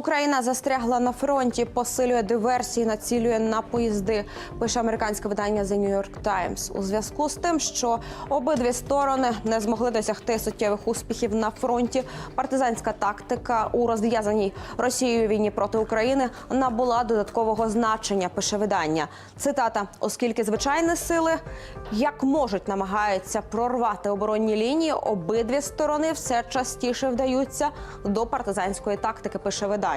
Україна застрягла на фронті, посилює диверсії, націлює на поїзди. Пише американське видання The New York Times. у зв'язку з тим, що обидві сторони не змогли досягти суттєвих успіхів на фронті. Партизанська тактика у розв'язаній Росією війні проти України набула додаткового значення. Пише видання. Цитата: оскільки звичайні сили як можуть намагаються прорвати оборонні лінії, обидві сторони все частіше вдаються до партизанської тактики. Пише видання.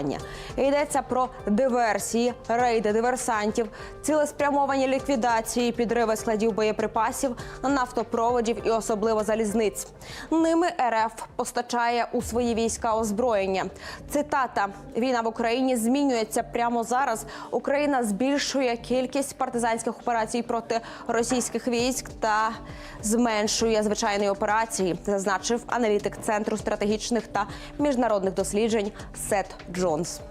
Йдеться про диверсії, рейди диверсантів, цілеспрямовані ліквідації, підриви складів боєприпасів, нафтопроводів і особливо залізниць. Ними РФ постачає у свої війська озброєння. Цитата: війна в Україні змінюється прямо зараз. Україна збільшує кількість партизанських операцій проти російських військ та зменшує звичайні операції, зазначив аналітик центру стратегічних та міжнародних досліджень Сет Джонс.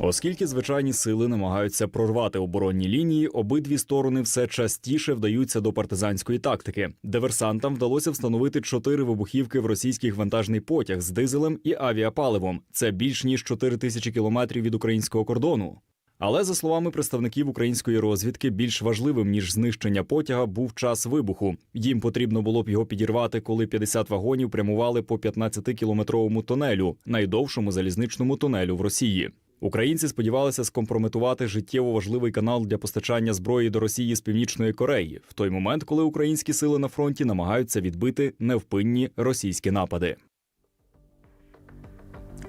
Оскільки звичайні сили намагаються прорвати оборонні лінії, обидві сторони все частіше вдаються до партизанської тактики. Диверсантам вдалося встановити чотири вибухівки в російських вантажний потяг з дизелем і авіапаливом. Це більш ніж 4 тисячі кілометрів від українського кордону. Але за словами представників української розвідки, більш важливим ніж знищення потяга був час вибуху. Їм потрібно було б його підірвати, коли 50 вагонів прямували по 15-кілометровому тунелю, найдовшому залізничному тунелю в Росії. Українці сподівалися скомпрометувати життєво важливий канал для постачання зброї до Росії з північної Кореї в той момент, коли українські сили на фронті намагаються відбити невпинні російські напади.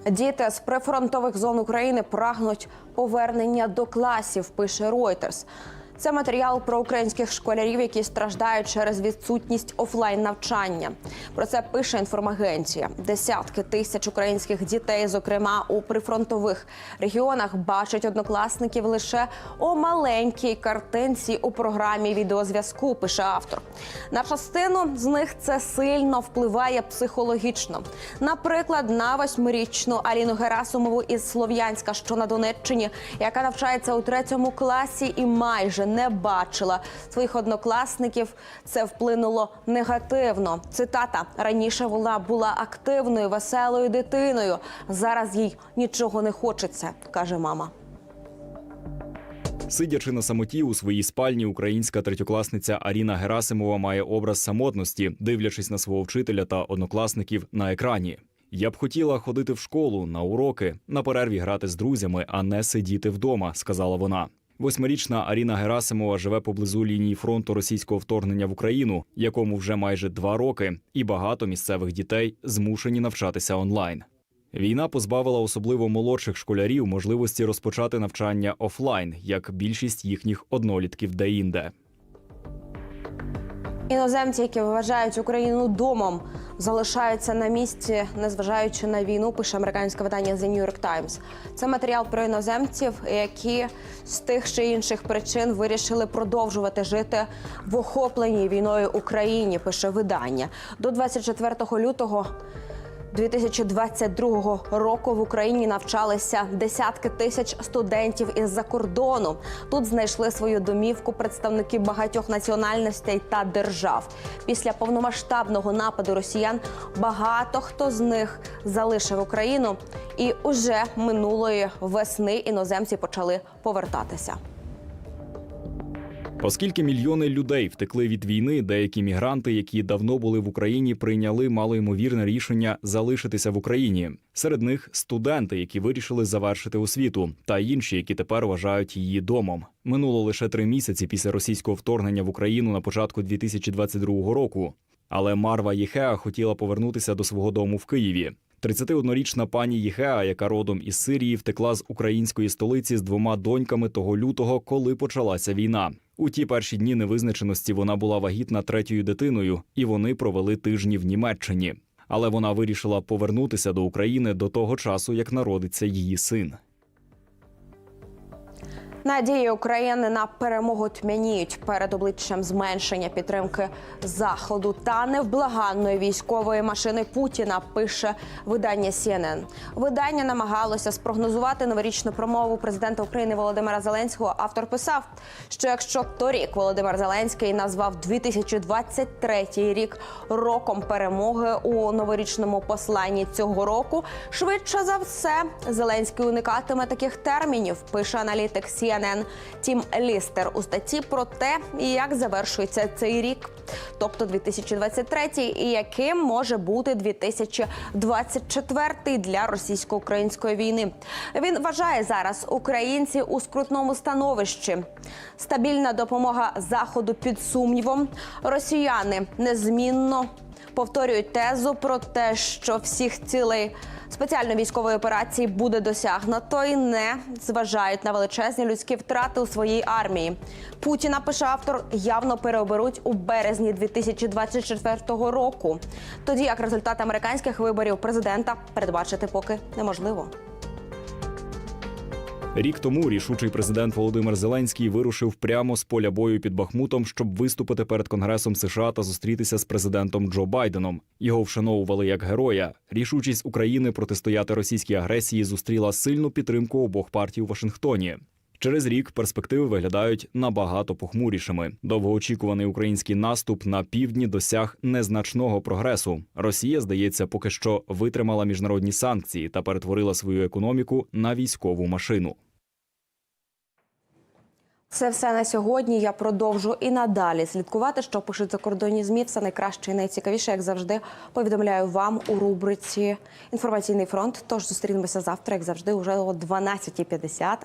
Діти з прифронтових зон України прагнуть повернення до класів. Пише Reuters. Це матеріал про українських школярів, які страждають через відсутність офлайн навчання. Про це пише інформагенція. Десятки тисяч українських дітей, зокрема у прифронтових регіонах, бачать однокласників лише у маленькій картинці у програмі відеозв'язку. Пише автор. На частину з них це сильно впливає психологічно. Наприклад, на восьмирічну Аліну Герасимову із Слов'янська, що на Донеччині, яка навчається у третьому класі і майже не бачила своїх однокласників. Це вплинуло негативно. Цитата раніше вона була активною, веселою дитиною. Зараз їй нічого не хочеться, каже мама. Сидячи на самоті у своїй спальні, українська третьокласниця Аріна Герасимова має образ самотності, дивлячись на свого вчителя та однокласників на екрані. Я б хотіла ходити в школу на уроки, на перерві грати з друзями, а не сидіти вдома, сказала вона. Восьмирічна Аріна Герасимова живе поблизу лінії фронту російського вторгнення в Україну, якому вже майже два роки, і багато місцевих дітей змушені навчатися онлайн. Війна позбавила особливо молодших школярів можливості розпочати навчання офлайн, як більшість їхніх однолітків деінде. Іноземці, які вважають Україну домом, залишаються на місці, незважаючи на війну. Пише американське видання The New York Times. Це матеріал про іноземців, які з тих чи інших причин вирішили продовжувати жити в охопленій війною Україні. Пише видання до 24 лютого. 2022 року в Україні навчалися десятки тисяч студентів із-за кордону. Тут знайшли свою домівку представники багатьох національностей та держав. Після повномасштабного нападу росіян багато хто з них залишив Україну, і уже минулої весни іноземці почали повертатися. Оскільки мільйони людей втекли від війни, деякі мігранти, які давно були в Україні, прийняли малоймовірне рішення залишитися в Україні. Серед них студенти, які вирішили завершити освіту, та інші, які тепер вважають її домом. Минуло лише три місяці після російського вторгнення в Україну на початку 2022 року. Але Марва Єхеа хотіла повернутися до свого дому в Києві. 31-річна пані Єхеа, яка родом із Сирії, втекла з української столиці з двома доньками того лютого, коли почалася війна. У ті перші дні невизначеності вона була вагітна третьою дитиною, і вони провели тижні в Німеччині. Але вона вирішила повернутися до України до того часу, як народиться її син. Надії України на перемогу тьмяніють перед обличчям зменшення підтримки заходу та невблаганної військової машини Путіна. Пише видання CNN. Видання намагалося спрогнозувати новорічну промову президента України Володимира Зеленського. Автор писав, що якщо торік Володимир Зеленський назвав 2023 рік роком перемоги у новорічному посланні цього року, швидше за все Зеленський уникатиме таких термінів. Пише аналітик CNN Тім Лістер у статті про те, як завершується цей рік, тобто 2023, і яким може бути 2024 для російсько-української війни. Він вважає зараз українці у скрутному становищі. Стабільна допомога заходу під сумнівом. Росіяни незмінно повторюють тезу про те, що всіх цілей спеціальної військової операції буде досягнуто і не зважають на величезні людські втрати у своїй армії. Путіна пише автор явно переоберуть у березні 2024 року. Тоді як результат американських виборів президента передбачити поки неможливо. Рік тому рішучий президент Володимир Зеленський вирушив прямо з поля бою під Бахмутом, щоб виступити перед Конгресом США та зустрітися з президентом Джо Байденом. Його вшановували як героя. Рішучість України протистояти російській агресії зустріла сильну підтримку обох партій у Вашингтоні. Через рік перспективи виглядають набагато похмурішими. Довгоочікуваний український наступ на півдні досяг незначного прогресу. Росія, здається, поки що витримала міжнародні санкції та перетворила свою економіку на військову машину. Це все на сьогодні. Я продовжу і надалі слідкувати, що пишуть закордонні змі. Все найкраще і найцікавіше, як завжди, повідомляю вам у рубриці Інформаційний фронт. Тож зустрінемося завтра, як завжди, уже о 12.50.